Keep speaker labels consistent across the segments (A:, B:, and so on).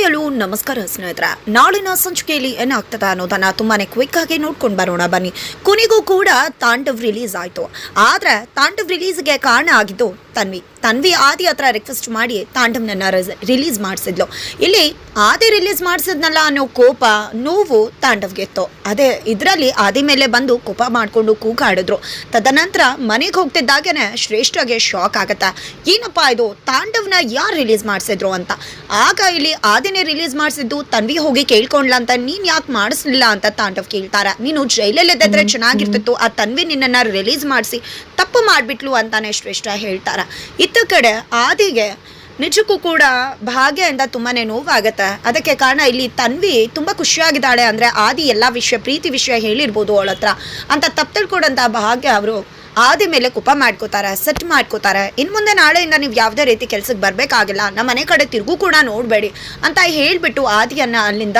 A: ಹಾಯಲು ನಮಸ್ಕಾರ ಸ್ನೇಹಿತರ. ನಾಳಿನ ಸಂಚಿಕೆಯಲ್ಲಿ ಏನಾಗ್ತದೆ ಅನ್ನೋದನ್ನ ತುಂಬಾನೇ ಕ್ವಿಕ್ ಆಗಿ ನೋಡ್ಕೊಂಡು ಬರೋಣ ಬನ್ನಿ. ಕೊನೆಗೂ ಕೂಡ ತಾಂಡವ್ ರಿಲೀಸ್ ಆಯ್ತು. ಆದ್ರೆ ತಾಂಡವ್ ರಿಲೀಸ್ಗೆ ಕಾರಣ ಆಗಿದ್ದು ತನ್ವಿ. ತನ್ವಿ ಆದಿ ಹತ್ರ ರಿಕ್ವೆಸ್ಟ್ ಮಾಡಿ ತಾಂಡವ್ನನ್ನ ರಿಲೀಸ್ ಮಾಡಿಸಿದ್ಲು. ಇಲ್ಲಿ ಆದಿ ರಿಲೀಸ್ ಮಾಡಿಸಿದ್ನಲ್ಲ ಅನ್ನೋ ಕೋಪ, ನೋವು ತಾಂಡವ್ಗೆ ಇತ್ತು. ಅದೇ ಇದರಲ್ಲಿ ಆದಿ ಮೇಲೆ ಬಂದು ಕೋಪ ಮಾಡಿಕೊಂಡು ಕೂಗಾಡಿದ್ರು. ತದನಂತರ ಮನೆಗೆ ಹೋಗ್ತಿದ್ದಾಗೇನೆ ಶ್ರೇಷ್ಠಗೆ ಶಾಕ್ ಆಗತ್ತೆ. ಏನಪ್ಪಾ ಇದು ತಾಂಡವ್ನ ಯಾರು ರಿಲೀಸ್ ಮಾಡಿಸಿದ್ರು ಅಂತ. ಆಗ ಇಲ್ಲಿ ಆದಿನೇ ರಿಲೀಸ್ ಮಾಡಿಸಿದ್ದು ತನ್ವಿ ಹೋಗಿ ಕೇಳ್ಕೊಂಡ್ಲ ಅಂತ ನೀನ್ ಯಾಕೆ ಮಾಡಿಸ್ಲಿಲ್ಲ ಅಂತ ತಾಂಡವ್ ಕೇಳ್ತಾರ. ನೀನು ಜೈಲಲ್ಲಿ ಎದ್ದಿದ್ರೆ ಚೆನ್ನಾಗಿರ್ತಿತ್ತು ಆ ತನ್ವಿ ನಿನ್ನ ರಿಲೀಸ್ ಮಾಡಿಸಿ ತಪ್ಪು ಮಾಡಿಬಿಟ್ಲು ಅಂತಾನೆ ಶ್ರೇಷ್ಠ ಹೇಳ್ತಾರ. ಇತ್ತ ಕಡೆ ಆದಿಗೆ ನಿಜಕ್ಕೂ ಕೂಡ ಭಾಗ್ಯದಿಂದ ತುಂಬಾನೇ ನೋವಾಗತ್ತೆ. ಅದಕ್ಕೆ ಕಾರಣ ಇಲ್ಲಿ ತನ್ವಿ ತುಂಬಾ ಖುಷಿಯಾಗಿದ್ದಾಳೆ ಅಂದ್ರೆ ಆದಿ ಎಲ್ಲಾ ವಿಷಯ ಪ್ರೀತಿ ವಿಷಯ ಹೇಳಿರ್ಬೋದು ಅವಳ ಹತ್ರ ಅಂತ ತಪ್ಪು ತಿಳ್ಕೊಂಡಂತ ಭಾಗ್ಯ ಅವರು ಆದಿ ಮೇಲೆ ಕುಪ ಮಾಡ್ಕೋತಾರೆ, ಸೆಟ್ ಮಾಡ್ಕೋತಾರೆ. ಇನ್ನು ಮುಂದೆ ನಾಳೆಯಿಂದ ನೀವು ಯಾವುದೇ ರೀತಿ ಕೆಲ್ಸಕ್ಕೆ ಬರಬೇಕಾಗಿಲ್ಲ. ನಮ್ಮ ಮನೆ ಕಡೆ ತಿರುಗೂ ಕೂಡ ನೋಡಬೇಡಿ ಅಂತ ಹೇಳಿಬಿಟ್ಟು ಆದಿಯನ್ನ ಅಲ್ಲಿಂದ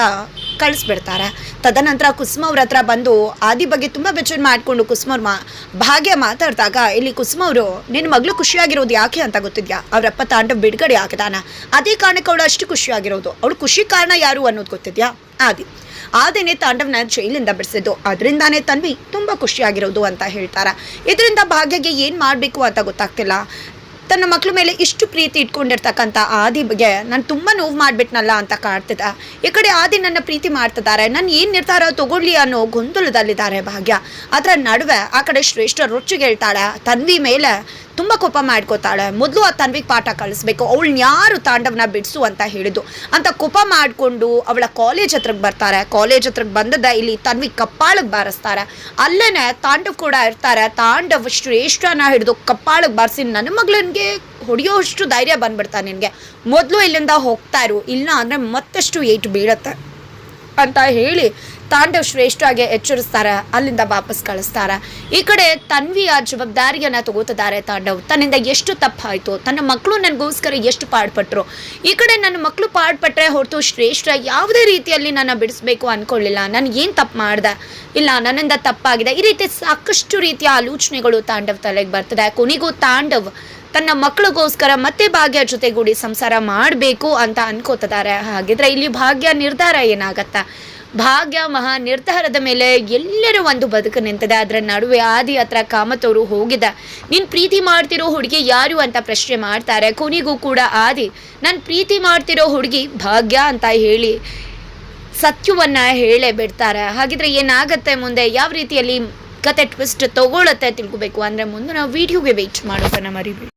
A: ಕಳಿಸ್ಬಿಡ್ತಾರೆ. ತದನಂತರ ಕುಸುಮ ಅವ್ರ ಹತ್ರ ಬಂದು ಆದಿ ಬಗ್ಗೆ ತುಂಬ ಬೆಚ್ಚರ್ ಮಾಡಿಕೊಂಡು ಕುಸುಮ ಅವ್ರ ಮಾ, ಭಾಗ್ಯ ಮಾತಾಡಿದಾಗ ಇಲ್ಲಿ ಕುಸುಮ ಅವರು ನಿನ್ನ ಮಗಳು ಖುಷಿಯಾಗಿರೋದು ಯಾಕೆ ಅಂತ ಗೊತ್ತಿದ್ಯಾ? ಅವರಪ್ಪ ತಾಂಡವ್ ಬಿಡುಗಡೆ ಆಗಿದಾನ. ಅದೇ ಕಾರಣಕ್ಕೆ ಅವಳು ಅಷ್ಟು ಖುಷಿಯಾಗಿರೋದು. ಅವಳು ಖುಷಿ ಕಾರಣ ಯಾರು ಅನ್ನೋದು ಗೊತ್ತಿದ್ಯಾ? ಆದಿ. ಆದಿನೇ ತಾಂಡವನ ಜೈಲಿಂದ ಬಿಡಿಸಿದ್ದು. ಅದರಿಂದಾನೇ ತನ್ವಿ ತುಂಬ ಖುಷಿಯಾಗಿರೋದು ಅಂತ ಹೇಳ್ತಾರ. ಇದರಿಂದ ಭಾಗ್ಯಗೆ ಏನು ಮಾಡಬೇಕು ಅಂತ ಗೊತ್ತಾಗ್ತಿಲ್ಲ. ತನ್ನ ಮಕ್ಕಳ ಮೇಲೆ ಇಷ್ಟು ಪ್ರೀತಿ ಇಟ್ಕೊಂಡಿರ್ತಕ್ಕಂಥ ಆದಿ ಬಗ್ಗೆ ನಾನು ತುಂಬ ನೋವು ಮಾಡಿಬಿಟ್ನಲ್ಲ ಅಂತ ಕಾಡ್ತಿದ್ದ ಈ ಕಡೆ ಆದಿ ನನ್ನ ಪ್ರೀತಿ ಮಾಡ್ತಿದ್ದಾರೆ. ನಾನು ಏನು ನಿರ್ಧಾರ ತಗೊಳ್ಳಿ ಅನ್ನೋ ಗೊಂದಲದಲ್ಲಿದ್ದಾರೆ ಭಾಗ್ಯ. ಅದರ ನಡುವೆ ಆ ಕಡೆ ಶ್ರೇಷ್ಠ ರೊಚ್ಚಿಗೆ ಹೇಳ್ತಾಳೆ, ತನ್ವಿ ಮೇಲೆ ತುಂಬ ಕೋಪ ಮಾಡ್ಕೋತಾಳೆ. ಮೊದಲು ಆ ತನ್ವಿಗೆ ಪಾಠ ಕಳಿಸ್ಬೇಕು ಅವಳನ್ನ ಯಾರು ತಾಂಡವನ ಬಿಡಿಸು ಅಂತ ಹೇಳಿದ್ದು. ಅಂತ ಕೋಪ ಮಾಡಿಕೊಂಡು ಅವಳ ಕಾಲೇಜ್ ಹತ್ರಕ್ಕೆ ಬರ್ತಾರೆ. ಕಾಲೇಜ್ ಹತ್ರಕ್ಕೆ ಬಂದದ ಇಲ್ಲಿ ತನ್ವಿಗೆ ಕಪ್ಪಾಳಕ್ಕೆ ಬಾರಿಸ್ತಾರೆ. ಅಲ್ಲೇ ತಾಂಡವ್ ಕೂಡ ಇರ್ತಾರೆ. ತಾಂಡವ್ ಶ್ರೇಷ್ಠನ ಹಿಡಿದು ಕಪ್ಪಾಳಕ್ಕೆ ಬಾರಿಸಿ ನನ್ನ ಮಗಳನ್ಗೆ ಹೊಡೆಯೋಷ್ಟು ಧೈರ್ಯ ಬಂದ್ಬಿಡ್ತಾರೆ ನಿನಗೆ. ಮೊದಲು ಇಲ್ಲಿಂದ ಹೋಗ್ತಾ ಇರು. ಇಲ್ಲ ಅಂದರೆ ಮತ್ತಷ್ಟು ಏಟು ಬೀಳತ್ತೆ. ಅಂತ ಹೇಳಿ ತಾಂಡವ್ ಶ್ರೇಷ್ಠವಾಗಿ ಎಚ್ಚರಿಸ್ತಾರೆ, ಅಲ್ಲಿಂದ ವಾಪಸ್ ಕಳಿಸ್ತಾರೆ. ಈ ಕಡೆ ತನ್ವಿಯ ಜವಾಬ್ದಾರಿಯನ್ನ ತಗೋತಿದ್ದಾರೆ ತಾಂಡವ್. ತನ್ನಿಂದ ಎಷ್ಟು ತಪ್ಪಾಯ್ತು? ತನ್ನ ಮಕ್ಕಳು ನನಗೋಸ್ಕರ ಎಷ್ಟು ಪಾಡ್ಪಟ್ರು? ಈ ಕಡೆ ನನ್ನ ಮಕ್ಕಳು ಪಾಡ್ಪಟ್ರೆ ಹೊರತು ಶ್ರೇಷ್ಠ ಯಾವುದೇ ರೀತಿಯಲ್ಲಿ ನನ್ನ ಬಿಡಿಸ್ಬೇಕು ಅನ್ಕೊಳ್ಳಿಲ್ಲ. ನಾನು ಏನು ತಪ್ಪು ಮಾಡ್ದೆ? ಇಲ್ಲ, ನನ್ನಿಂದ ತಪ್ಪಾಗಿದೆ. ಈ ರೀತಿ ಸಾಕಷ್ಟು ರೀತಿಯ ಆಲೋಚನೆಗಳು ತಾಂಡವ್ ತಲೆಗೆ ಬರ್ತದೆ. ಕೊನೆಗೂ ತಾಂಡವ್ ತನ್ನ ಮಕ್ಕಳಿಗೋಸ್ಕರ ಮತ್ತೆ ಭಾಗ್ಯ ಜೊತೆಗೂಡಿ ಸಂಸಾರ ಮಾಡಬೇಕು ಅಂತ ಅನ್ಕೋತಿದ್ದಾರೆ. ಹಾಗಿದ್ರೆ ಇಲ್ಲಿ ಭಾಗ್ಯ ನಿರ್ಧಾರ ಏನಾಗತ್ತ? ಭಾಗ್ಯ ಮಹಾ ನಿರ್ಧಾರದ ಮೇಲೆ ಎಲ್ಲರೂ ಒಂದು ಬದುಕು ನಿಂತಿದೆ. ಅದರ ನಡುವೆ ಆದಿ ಹತ್ರ ಕಾಮತವರು ಹೋಗಿದ. ನೀನ್ ಪ್ರೀತಿ ಮಾಡ್ತಿರೋ ಹುಡುಗಿ ಯಾರು ಅಂತ ಪ್ರಶ್ನೆ ಮಾಡ್ತಾರೆ. ಕೊನೆಗೂ ಕೂಡ ಆದಿ, ನಾನು ಪ್ರೀತಿ ಮಾಡ್ತಿರೋ ಹುಡುಗಿ ಭಾಗ್ಯ ಅಂತ ಹೇಳಿ ಸತ್ಯವನ್ನ ಹೇಳೇ ಬಿಡ್ತಾರೆ. ಹಾಗಿದ್ರೆ ಏನಾಗತ್ತೆ ಮುಂದೆ? ಯಾವ ರೀತಿಯಲ್ಲಿ ಕತೆ ಟ್ವಿಸ್ಟ್ ತಗೊಳತ್ತೆ ತಿಳ್ಕೊಬೇಕು. ಅಂದ್ರೆ ಮುಂದೆ ನಾವು ವಿಡಿಯೋಗೆ ವೆಯ್ಟ್ ಮಾಡೋದನ್ನ ಮರಿಬೇಡಿ.